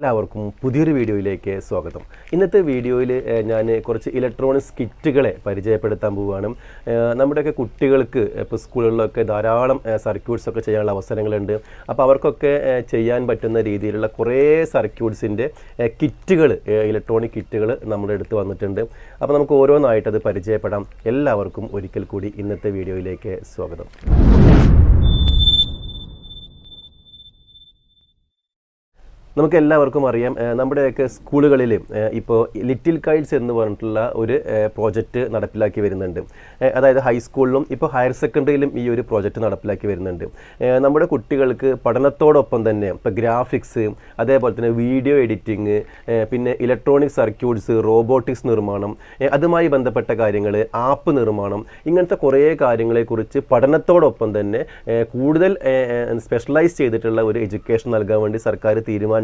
എല്ലാവർക്കും പുതിയൊരു വീഡിയോയിലേക്ക് സ്വാഗതം. ഇന്നത്തെ വീഡിയോയിൽ ഞാൻ കുറച്ച് ഇലക്ട്രോണിക്സ് കിറ്റുകളെ പരിചയപ്പെടുത്താൻ പോവുകയാണ്. നമ്മുടെയൊക്കെ കുട്ടികൾക്ക് ഇപ്പോൾ സ്കൂളുകളിലൊക്കെ ധാരാളം സർക്യൂട്ട്സ് ഒക്കെ ചെയ്യാനുള്ള അവസരങ്ങളുണ്ട്. അപ്പോൾ അവർക്കൊക്കെ ചെയ്യാൻ പറ്റുന്ന രീതിയിലുള്ള കുറേ സർക്യൂട്ട്സിന്റെ കിറ്റുകൾ ഇലക്ട്രോണിക് കിറ്റുകൾ നമ്മുടെ അടുത്ത് വന്നിട്ടുണ്ട്. അപ്പോൾ നമുക്ക് ഓരോന്നായിട്ട് അത് പരിചയപ്പെടാം. എല്ലാവർക്കും ഒരിക്കൽ കൂടി ഇന്നത്തെ വീഡിയോയിലേക്ക് സ്വാഗതം. നമുക്ക് എല്ലാവർക്കും അറിയാം നമ്മുടെയൊക്കെ സ്കൂളുകളിൽ ഇപ്പോൾ ലിറ്റിൽ കൈൽസ് എന്ന് പറഞ്ഞിട്ടുള്ള ഒരു പ്രോജക്റ്റ് നടപ്പിലാക്കി വരുന്നുണ്ട്. അതായത് ഹൈസ്കൂളിലും ഇപ്പോൾ ഹയർ സെക്കൻഡറിയിലും ഈ ഒരു പ്രോജക്റ്റ് നടപ്പിലാക്കി വരുന്നുണ്ട്. നമ്മുടെ കുട്ടികൾക്ക് പഠനത്തോടൊപ്പം തന്നെ ഇപ്പോൾ ഗ്രാഫിക്സ് അതേപോലെ തന്നെ വീഡിയോ എഡിറ്റിംഗ് പിന്നെ ഇലക്ട്രോണിക് സർക്യൂട്ട്സ് റോബോട്ടിക്സ് നിർമ്മാണം അതുമായി ബന്ധപ്പെട്ട കാര്യങ്ങൾ ആപ്പ് നിർമ്മാണം ഇങ്ങനത്തെ കുറേ കാര്യങ്ങളെക്കുറിച്ച് പഠനത്തോടൊപ്പം തന്നെ കൂടുതൽ സ്പെഷ്യലൈസ് ചെയ്തിട്ടുള്ള ഒരു എഡ്യൂക്കേഷൻ നൽകാൻ വേണ്ടി സർക്കാർ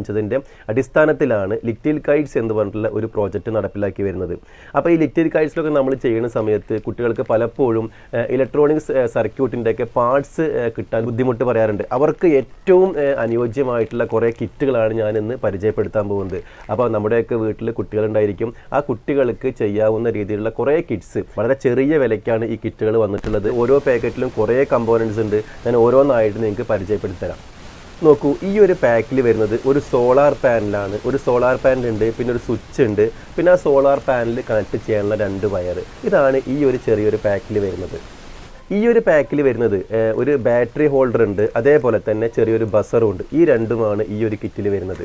തീരുമാനിച്ചതിന്റെ അടിസ്ഥാനത്തിലാണ് ലിറ്റിൽ കൈറ്റ്സ് എന്ന് പറഞ്ഞിട്ടുള്ള ഒരു പ്രോജക്റ്റ് നടപ്പിലാക്കി വരുന്നത്. അപ്പോൾ ഈ ലിറ്റിൽ കൈറ്റ്സിലൊക്കെ നമ്മൾ ചെയ്യുന്ന സമയത്ത് കുട്ടികൾക്ക് പലപ്പോഴും ഇലക്ട്രോണിക്സ് സർക്യൂട്ടിന്റെ ഒക്കെ പാർട്സ് കിട്ടാൻ ബുദ്ധിമുട്ട് പറയാറുണ്ട്. അവർക്ക് ഏറ്റവും അനുയോജ്യമായിട്ടുള്ള കുറേ കിറ്റുകളാണ് ഞാനിന്ന് പരിചയപ്പെടുത്താൻ പോകുന്നത്. അപ്പോൾ നമ്മുടെയൊക്കെ വീട്ടിൽ കുട്ടികളുണ്ടായിരിക്കും. ആ കുട്ടികൾക്ക് ചെയ്യാവുന്ന രീതിയിലുള്ള കുറേ കിറ്റ്സ് വളരെ ചെറിയ വിലയ്ക്കാണ് ഈ കിറ്റുകൾ വന്നിട്ടുള്ളത്. ഓരോ പാക്കറ്റിലും കുറേ കമ്പോണൻസ് ഉണ്ട്. ഞാൻ ഓരോന്നായിട്ട് നിങ്ങൾക്ക് പരിചയപ്പെടുത്തി തരാം. നോക്കൂ ഈ ഒരു പാക്കിൽ വരുന്നത് ഒരു സോളാർ പാനലാണ്. ഒരു സോളാർ പാനൽ ഉണ്ട് പിന്നെ ഒരു സ്വിച്ച് ഉണ്ട്. പിന്നെ ആ സോളാർ പാനൽ കണക്ട് ചെയ്യാനുള്ള രണ്ട് വയർ ഇതാണ് ഈ ഒരു ചെറിയൊരു പാക്കിൽ വരുന്നത്. ഈ ഒരു പാക്കിൽ വരുന്നത് ഒരു ബാറ്ററി ഹോൾഡർ ഉണ്ട് അതേപോലെ തന്നെ ചെറിയൊരു ബസറും ഉണ്ട് ഈ രണ്ടുമാണ് ഈ ഒരു കിറ്റിൽ വരുന്നത്.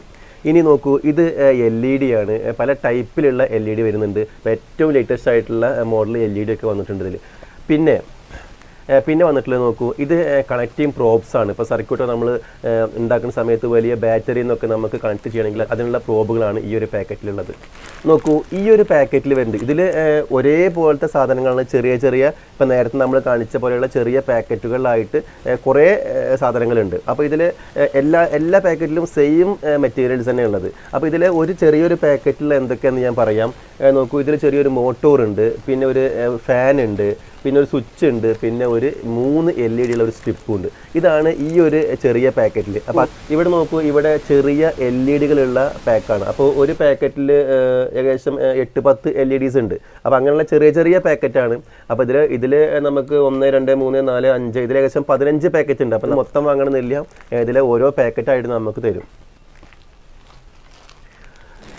ഇനി നോക്കൂ ഇത് എൽ ഇ ഡി ആണ്. പല ടൈപ്പിലുള്ള എൽ ഇ ഡി വരുന്നുണ്ട്. ഏറ്റവും ലേറ്റസ്റ്റ് ആയിട്ടുള്ള മോഡൽ എൽ ഇ ഡി ഒക്കെ വന്നിട്ടുണ്ട് ഇതിൽ പിന്നെ പിന്നെ വന്നിട്ടുള്ളത് നോക്കൂ. ഇത് കണക്റ്റിംഗ് പ്രോബ്സ് ആണ്. ഇപ്പോൾ സർക്യൂട്ട് നമ്മൾ ഉണ്ടാക്കുന്ന സമയത്ത് വലിയ ബാറ്ററി എന്നൊക്കെ നമുക്ക് കണക്ട് ചെയ്യണമെങ്കിൽ അതിനുള്ള പ്രോബുകളാണ് ഈ ഒരു പാക്കറ്റിലുള്ളത് നോക്കൂ ഈ ഒരു പാക്കറ്റിൽ വരുന്നത് ഇതിൽ ഒരേപോലത്തെ സാധനങ്ങളാണ് ചെറിയ ചെറിയ ഇപ്പോൾ നേരത്തെ നമ്മൾ കാണിച്ച പോലെയുള്ള ചെറിയ പാക്കറ്റുകളിലായിട്ട് കുറേ സാധനങ്ങളുണ്ട്. അപ്പോൾ ഇതിൽ എല്ലാ എല്ലാ പാക്കറ്റിലും സെയിം മെറ്റീരിയൽസ് തന്നെ ഉള്ളത്. അപ്പോൾ ഇതിൽ ഒരു ചെറിയൊരു പാക്കറ്റിൽ എന്തൊക്കെയാണെന്ന് ഞാൻ പറയാം. നോക്കൂ ഇതിൽ ചെറിയൊരു മോട്ടോർ ഉണ്ട്. പിന്നെ ഒരു ഫാൻ ഉണ്ട്. പിന്നെ ഒരു സ്വിച്ച് ഉണ്ട് പിന്നെ ഒരു മൂന്ന് എൽ ഇ ഡി ഉള്ള ഒരു സ്ട്രിപ്പും ഉണ്ട്. ഇതാണ് ഈ ഒരു ചെറിയ പാക്കറ്റിൽ അപ്പോൾ ഇവിടെ നോക്കൂ ഇവിടെ ചെറിയ എൽ ഇ ഡികളുള്ള പാക്കാണ് അപ്പോൾ ഒരു പാക്കറ്റിൽ ഏകദേശം എട്ട് പത്ത് എൽ ഇ ഡിസ് ഉണ്ട്. അപ്പോൾ അങ്ങനെയുള്ള ചെറിയ ചെറിയ പാക്കറ്റാണ് അപ്പോൾ ഇതിൽ ഇതിൽ നമുക്ക് ഒന്ന് രണ്ട് മൂന്ന് നാല് അഞ്ച് ഇതിൽ ഏകദേശം പതിനഞ്ച് പാക്കറ്റ് ഉണ്ട്. അപ്പോൾ മൊത്തം വാങ്ങണമെന്നില്ല ഇതിൽ ഓരോ പാക്കറ്റായിട്ട് നമുക്ക് തരും.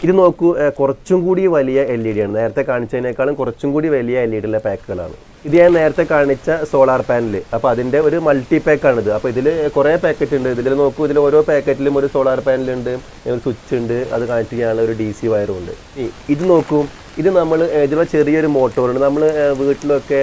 ഇത് നോക്കൂ കുറച്ചും കൂടി വലിയ എൽ ഇ ഡി ആണ്. നേരത്തെ കാണിച്ചതിനേക്കാളും കുറച്ചും കൂടി വലിയ എൽ ഇ ഡി ഉള്ള പാക്കുകളാണ്. ഇത് ഞാൻ നേരത്തെ കാണിച്ച സോളാർ പാനൽ അപ്പോൾ അതിന്റെ ഒരു മൾട്ടി പാക്കാണിത്. അപ്പോൾ ഇതിൽ കുറേ പാക്കറ്റ് ഉണ്ട്. ഇതിൽ നോക്കൂ ഇതിൽ ഓരോ പാക്കറ്റിലും ഒരു സോളാർ പാനൽ ഉണ്ട് ഒരു സ്വിച്ച് ഉണ്ട്. അത് കണക്ട് ചെയ്യാനുള്ള ഒരു ഡി സി വയറും ഉണ്ട്. ഇത് നോക്കൂ ഇത് നമ്മൾ ഇതിലുള്ള ചെറിയൊരു മോട്ടോറുണ്ട് നമ്മൾ വീട്ടിലൊക്കെ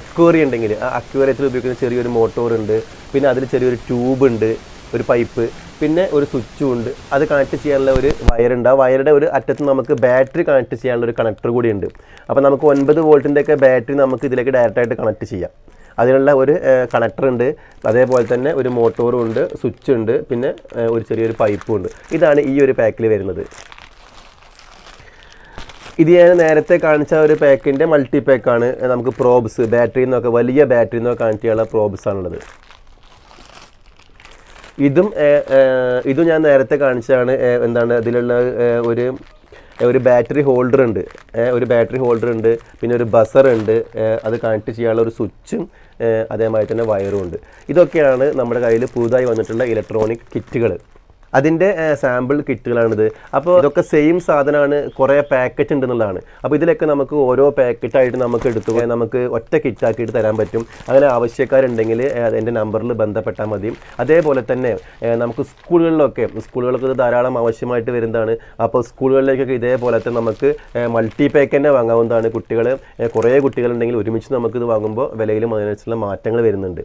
അക്വേറി ഉണ്ടെങ്കിൽ ആ അക്വേറിയത്തിൽ ഉപയോഗിക്കുന്ന ചെറിയൊരു മോട്ടോർ ഉണ്ട്. പിന്നെ അതിൽ ചെറിയൊരു ട്യൂബ് ഉണ്ട്. ഒരു പൈപ്പ് പിന്നെ ഒരു സ്വിച്ചും ഉണ്ട്. അത് കണക്ട് ചെയ്യാനുള്ള ഒരു വയറുണ്ട് ആ വയറുടെ ഒരു അറ്റത്ത് നമുക്ക് ബാറ്ററി കണക്ട് ചെയ്യാനുള്ള ഒരു കണക്ടർ കൂടി ഉണ്ട്. അപ്പോൾ നമുക്ക് ഒൻപത് വോൾട്ടിന്റെ ഒക്കെ ബാറ്ററി നമുക്ക് ഇതിലേക്ക് ഡയറക്റ്റായിട്ട് കണക്ട് ചെയ്യാം. അതിനുള്ള ഒരു കണക്ടർ ഉണ്ട്. അതേപോലെ തന്നെ ഒരു മോട്ടോറും ഉണ്ട് സ്വിച്ച് ഉണ്ട് പിന്നെ ഒരു ചെറിയൊരു പൈപ്പും ഉണ്ട്. ഇതാണ് ഈ ഒരു പാക്കിൽ വരുന്നത്. ഇത് ഞാൻ നേരത്തെ കാണിച്ച ഒരു പാക്കിന്റെ മൾട്ടി പാക്കാണ് നമുക്ക് പ്രോബ്സ് ബാറ്ററി എന്നൊക്കെ വലിയ ബാറ്ററി എന്നൊക്കെ പ്രോബ്സ് ആണുള്ളത്. ഇതും ഇതും ഞാൻ നേരത്തെ കാണിച്ചതാണ് എന്താണ് അതിലുള്ള ഒരു ഒരു ബാറ്ററി ഹോൾഡർ ഉണ്ട്. ഒരു ബാറ്ററി ഹോൾഡർ ഉണ്ട് പിന്നെ ഒരു ബസർ ഉണ്ട് അത് കണക്ട് ചെയ്യാനുള്ള ഒരു സ്വിച്ചും അതേമാതിരി തന്നെ വയറും ഉണ്ട്. ഇതൊക്കെയാണ് നമ്മുടെ കയ്യിൽ പുതുതായി വന്നിട്ടുള്ള ഇലക്ട്രോണിക് കിറ്റുകൾ. അതിന്റെ സാമ്പിൾ കിറ്റുകളാണിത്. അപ്പോൾ ഇതൊക്കെ സെയിം സാധനമാണ് കുറേ പാക്കറ്റ് ഉണ്ടെന്നുള്ളതാണ്. അപ്പോൾ ഇതിലൊക്കെ നമുക്ക് ഓരോ പാക്കറ്റായിട്ട് നമുക്ക് എടുത്തു നമുക്ക് ഒറ്റ കിറ്റാക്കിയിട്ട് തരാൻ പറ്റും. അങ്ങനെ ആവശ്യക്കാരുണ്ടെങ്കിൽ എന്റെ നമ്പറിൽ ബന്ധപ്പെട്ടാൽ മതി. അതേപോലെ തന്നെ നമുക്ക് സ്കൂളുകളിലൊക്കെ സ്കൂളുകൾക്ക് ഇത് ധാരാളം ആവശ്യമായിട്ട് വരുന്നതാണ്. അപ്പോൾ സ്കൂളുകളിലേക്കൊക്കെ ഇതേപോലത്തെ നമുക്ക് മൾട്ടി പാക്ക് തന്നെ വാങ്ങാവുന്നതാണ് കുട്ടികൾ കുറേ കുട്ടികളുണ്ടെങ്കിൽ ഒരുമിച്ച് നമുക്കിത് വാങ്ങുമ്പോൾ വിലയിലും അതിനനുസരിച്ചുള്ള മാറ്റങ്ങൾ വരുന്നുണ്ട്.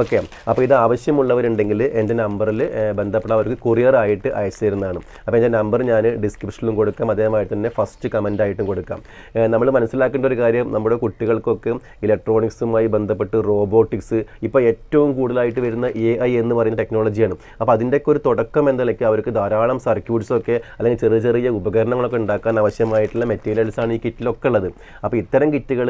ഓക്കെ. അപ്പോൾ ഇത് ആവശ്യമുള്ളവരുണ്ടെങ്കിൽ എന്റെ നമ്പറിൽ ബന്ധപ്പെട്ട അവർക്ക് കൊറിയർ ആയിട്ട് അയച്ചു തരുന്നതാണ് അപ്പോൾ എന്റെ നമ്പർ ഞാൻ ഡിസ്ക്രിപ്ഷനിലും കൊടുക്കാം. അതേമാതിരി തന്നെ ഫസ്റ്റ് കമന്റായിട്ടും കൊടുക്കാം. നമ്മൾ മനസ്സിലാക്കേണ്ട ഒരു കാര്യം നമ്മുടെ കുട്ടികൾക്കൊക്കെ ഇലക്ട്രോണിക്സുമായി ബന്ധപ്പെട്ട് റോബോട്ടിക്സ് ഇപ്പോൾ ഏറ്റവും കൂടുതലായിട്ട് വരുന്ന എ ഐ എന്ന് പറയുന്ന ടെക്നോളജിയാണ് അപ്പോൾ അതിന്റെയൊക്കെ ഒരു തുടക്കം എന്ന നിലയ്ക്ക് അവർക്ക് ധാരാളം സർക്യൂട്ട്സൊക്കെ അല്ലെങ്കിൽ ചെറിയ ചെറിയ ഉപകരണങ്ങളൊക്കെ ഉണ്ടാക്കാൻ ആവശ്യമായിട്ടുള്ള മെറ്റീരിയൽസാണ് ഈ കിറ്റിലൊക്കെ ഉള്ളത്. അപ്പോൾ ഇത്തരം കിറ്റുകൾ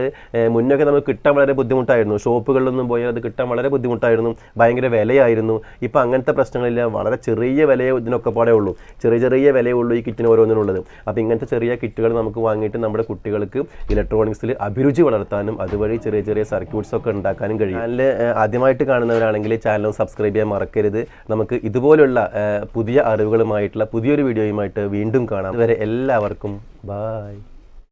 മുന്നൊക്കെ നമുക്ക് കിട്ടാൻ വളരെ ബുദ്ധിമുട്ടായിരുന്നു. ഷോപ്പുകളിലൊന്നും പോയാൽ അത് കിട്ടാൻ വളരെ ബുദ്ധിമുട്ടായിരുന്നു. ബുദ്ധിമുട്ടായിരുന്നു ഭയങ്കര വിലയായിരുന്നു. ഇപ്പോൾ അങ്ങനത്തെ പ്രശ്നങ്ങളില്ല വളരെ ചെറിയ വിലയെ ഇതിനൊക്കെ പാടേ ഉള്ളൂ. ചെറിയ ചെറിയ വിലയേ ഉള്ളൂ ഈ കിറ്റിന് ഓരോന്നിനുള്ളത്. അപ്പോൾ ഇങ്ങനത്തെ ചെറിയ കിറ്റുകൾ നമുക്ക് വാങ്ങിയിട്ട് നമ്മുടെ കുട്ടികൾക്ക് ഇലക്ട്രോണിക്സിൽ അഭിരുചി വളർത്താനും അതുവഴി ചെറിയ ചെറിയ സർക്യൂട്ട്സ് ഒക്കെ ഉണ്ടാക്കാനും കഴിയും. ചാനൽ ആദ്യമായിട്ട് കാണുന്നവരാണെങ്കിൽ ചാനൽ സബ്സ്ക്രൈബ് ചെയ്യാൻ മറക്കരുത്. നമുക്ക് ഇതുപോലുള്ള പുതിയ അറിവുകളുമായിട്ടുള്ള പുതിയൊരു വീഡിയോയുമായിട്ട് വീണ്ടും കാണാം. വരെ എല്ലാവർക്കും ബായ്